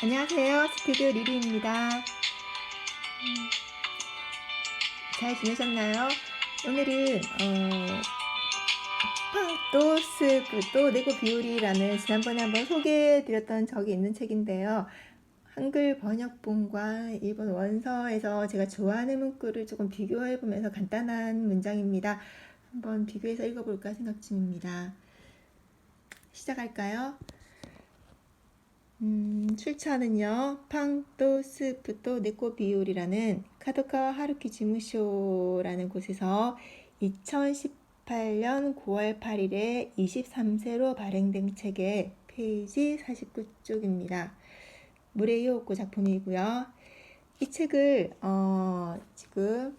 안녕하세요. 스튜디오 리리입니다. 음, 잘 지내셨나요? 오늘은 어, 팡또 스프또 네고 비오리라는 지난번에 한번 소개해드렸던 적이 있는 책인데요. 한글 번역본과 일본 원서에서 제가 좋아하는 문구를 조금 비교해보면서 간단한 문장입니다. 한번 비교해서 읽어볼까 생각 중입니다. 시작할까요? 음, 출처는요, 팡또 스프또 네코 비율이라는 카도카와 하루키 지무쇼라는 곳에서 2018년 9월 8일에 23세로 발행된 책의 페이지 49쪽입니다. 무레이오 오코 작품이고요. 이 책을 어, 지금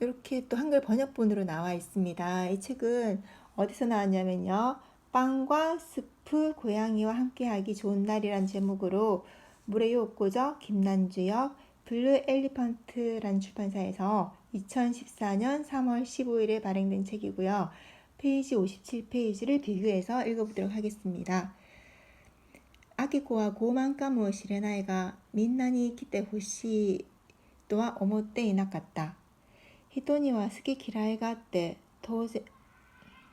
이렇게 또 한글 번역본으로 나와 있습니다. 이 책은 어디서 나왔냐면요. 빵과 스프 고양이와 함께하기 좋은 날이란 제목으로 무레요 옥고적 김난주역 블루 엘리펀트란 출판사에서 2014년 3월 15일에 발행된 책이고요. 페이지 57페이지를 비교해서 읽어보도록 하겠습니다. アキコは傲慢かもしれないが、みんなに来てほしいとは思っていなかった。人には好き嫌いがあって当然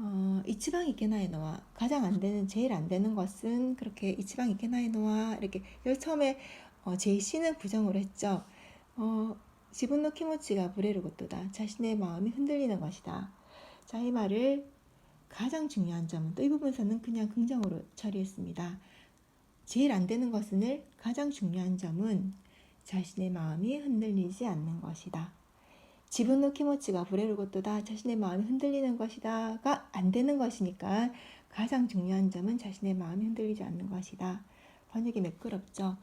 어, 이치방 이케나이노와 가장 안 되는 제일 안 되는 것은 그렇게 이치방 이케나이노와 이렇게 처음에 어, 제시는 부정으로 했죠. 어, 지분노 키모치가 부레를 것도다. 자신의 마음이 흔들리는 것이다. 자, 이 말을 가장 중요한 점은 또 이 부분에서는 그냥 긍정으로 처리했습니다. 제일 안 되는 것은 가장 중요한 점은 자신의 마음이 흔들리지 않는 것이다. 지분노 키모치가 부레를 것도다. 자신의 마음이 흔들리는 것이다가 안 되는 것이니까 가장 중요한 점은 자신의 마음이 흔들리지 않는 것이다. 번역이 매끄럽죠.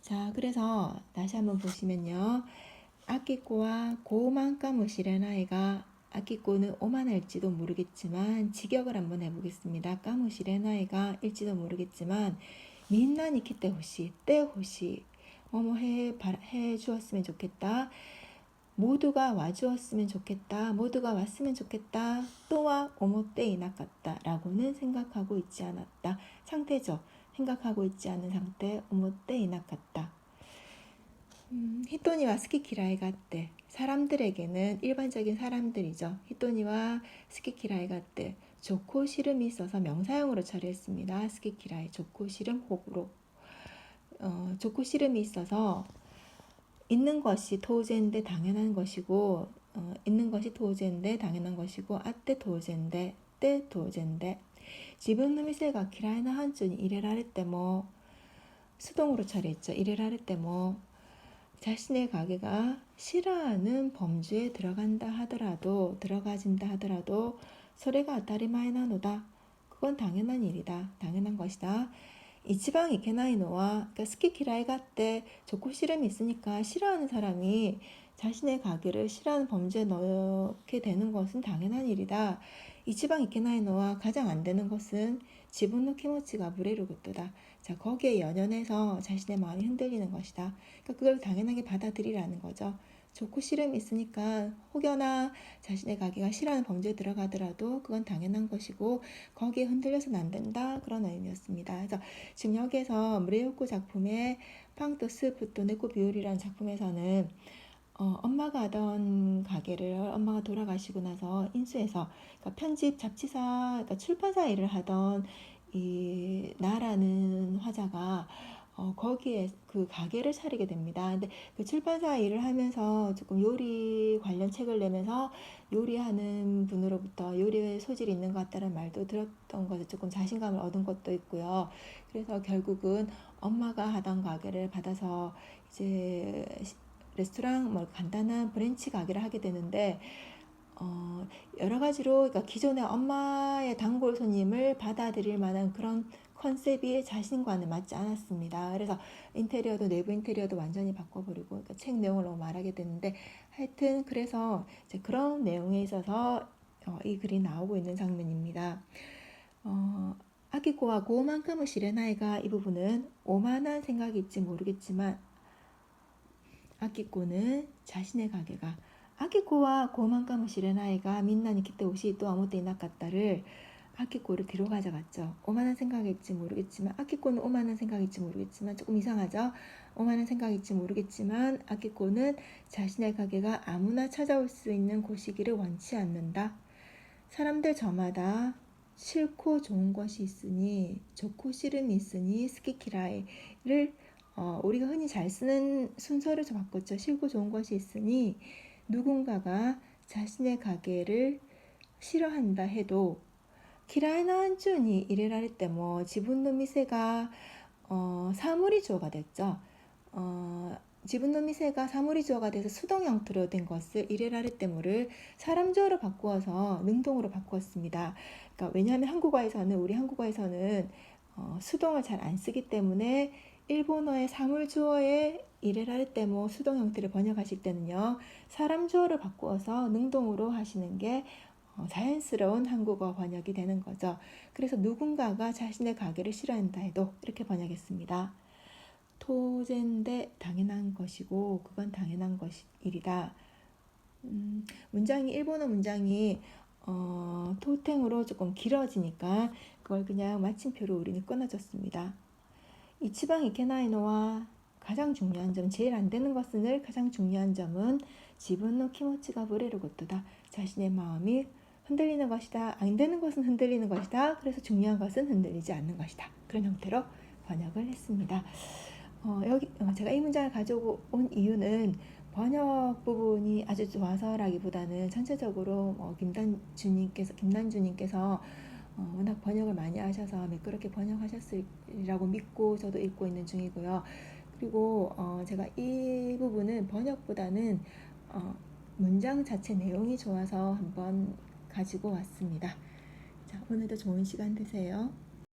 자, 그래서 다시 한번 보시면요. 아끼꼬와 고만까 무시레나이가 아끼꼬는 오만할지도 모르겠지만 직역을 한번 해보겠습니다. 까무시레나이가 일지도 모르겠지만 민난이 키때 호시 때 호시 어머 해, 해 주었으면 좋겠다. 모두가 와주었으면 좋겠다. 모두가 왔으면 좋겠다. 또와 오모때 이나갔다. 라고는 생각하고 있지 않았다. 상태죠. 생각하고 있지 않은 상태 오모때 이나갔다. 음, 히토니와 스키키라이가 때 사람들에게는 일반적인 사람들이죠. 히토니와 스키키라이가 때 좋고 싫음이 있어서 명사형으로 처리했습니다. 스키키라이 좋고 싫음 호구로 어, 좋고 싫음이 있어서 있는 것이 토젠데 당연한 것이고 어, 있는 것이 토젠데 당연한 것이고 아때 토젠데 때 한준이 이래라를 때뭐 수동으로 처리했죠. 이래라를 때뭐 자신의 가게가 싫어하는 범주에 들어간다 하더라도 들어가진다 하더라도 소리가 아타리마이나노다. 그건 당연한 일이다. 당연한 것이다. 이치방 이케나이노와 그러니까 스키 키라이가 때 좋고 싫음이 있으니까 싫어하는 사람이 자신의 가게를 싫어하는 범주에 넣게 되는 것은 당연한 일이다. 이치방 이케나이노와 가장 안 되는 것은 지분노 키모치가 무레르 것도다. 자 거기에 연연해서 자신의 마음이 흔들리는 것이다. 그러니까 그걸 당연하게 받아들이라는 거죠. 좋고 싫음이 있으니까 혹여나 자신의 가게가 싫어하는 범죄에 들어가더라도 그건 당연한 것이고 거기에 흔들려서는 안 된다 그런 의미였습니다. 그래서 지금 여기에서 무레요코 작품의 팡토스 부토 네코 비올이라는 작품에서는 어, 엄마가 하던 가게를 엄마가 돌아가시고 나서 인수해서 그러니까 편집 잡지사 그러니까 출판사 일을 하던 이 나라는 화자가 어, 거기에 그 가게를 차리게 됩니다. 근데 그 출판사 일을 하면서 조금 요리 관련 책을 내면서 요리하는 분으로부터 요리에 소질이 있는 것 같다는 말도 들었던 것에 조금 자신감을 얻은 것도 있고요. 그래서 결국은 엄마가 하던 가게를 받아서 이제 레스토랑 뭐 간단한 브랜치 가게를 하게 되는데 어, 여러 가지로 그러니까 기존의 엄마의 단골 손님을 받아들일 만한 그런 컨셉이 자신과는 맞지 않았습니다. 그래서 인테리어도 내부 인테리어도 완전히 바꿔버리고 그러니까 책 내용을 너무 말하게 됐는데 하여튼 그래서 그런 내용에 있어서 어, 이 글이 나오고 있는 장면입니다. 어, 아기코와 고만큼의 시레나이가 이 부분은 오만한 생각일지 모르겠지만 아기코는 자신의 가게가 아기코와 고만큼의 시레나이가 민나니 기때 옷이 또 아무 때 이나 갔다를 아키코를 뒤로 가져갔죠. 오만한 생각일지 모르겠지만 아키코는 오만한 생각일지 모르겠지만 조금 이상하죠. 오만한 생각일지 모르겠지만 아키코는 자신의 가게가 아무나 찾아올 수 있는 곳이기를 원치 않는다. 사람들 저마다 싫고 좋은 것이 있으니 좋고 싫음이 있으니 스키키라이를 어, 우리가 흔히 잘 쓰는 순서를 좀 바꿨죠. 싫고 좋은 것이 있으니 누군가가 자신의 가게를 싫어한다 해도 嫌いな안준이 이래라 할때 뭐 지분노 미세가 어, 사물이 주어가 됐죠. 어, 지분노 미세가 사물이 주어가 돼서 수동 형태로 된 것을 이래라 할 때모를 사람 주어로 바꾸어서 능동으로 바꾸었습니다. 그러니까 왜냐하면 한국어에서는 우리 한국어에서는 어, 수동을 잘 안 쓰기 때문에 일본어의 사물 주어에 이래라 할때 뭐 수동 형태를 번역하실 때는요 사람 주어를 바꾸어서 능동으로 하시는 게 어, 자연스러운 한국어 번역이 되는 거죠. 그래서 누군가가 자신의 가게를 싫어한다 해도 이렇게 번역했습니다. 토젠데 당연한 것이고 그건 당연한 것이 일이다. 음, 문장이 일본어 문장이 어, 토탱으로 조금 길어지니까 그걸 그냥 마침표로 우리는 끊어줬습니다. 이치방 이케나이노와 가장 중요한 점, 제일 안 되는 것은 가장 중요한 점은 지분노 키모치가 부레를 것도다. 자신의 마음이 흔들리는 것이다. 안 되는 것은 흔들리는 것이다. 그래서 중요한 것은 흔들리지 않는 것이다. 그런 형태로 번역을 했습니다. 어, 여기 어, 제가 이 문장을 가져온 이유는 번역 부분이 아주 좋아서라기보다는 전체적으로 어, 김단주님께서 김난주님께서 어, 워낙 번역을 많이 하셔서 매끄럽게 번역하셨으리라고 믿고 저도 읽고 있는 중이고요. 그리고 어, 제가 이 부분은 번역보다는 어, 문장 자체 내용이 좋아서 한번 가지고 왔습니다. 자, 오늘도 좋은 시간 되세요.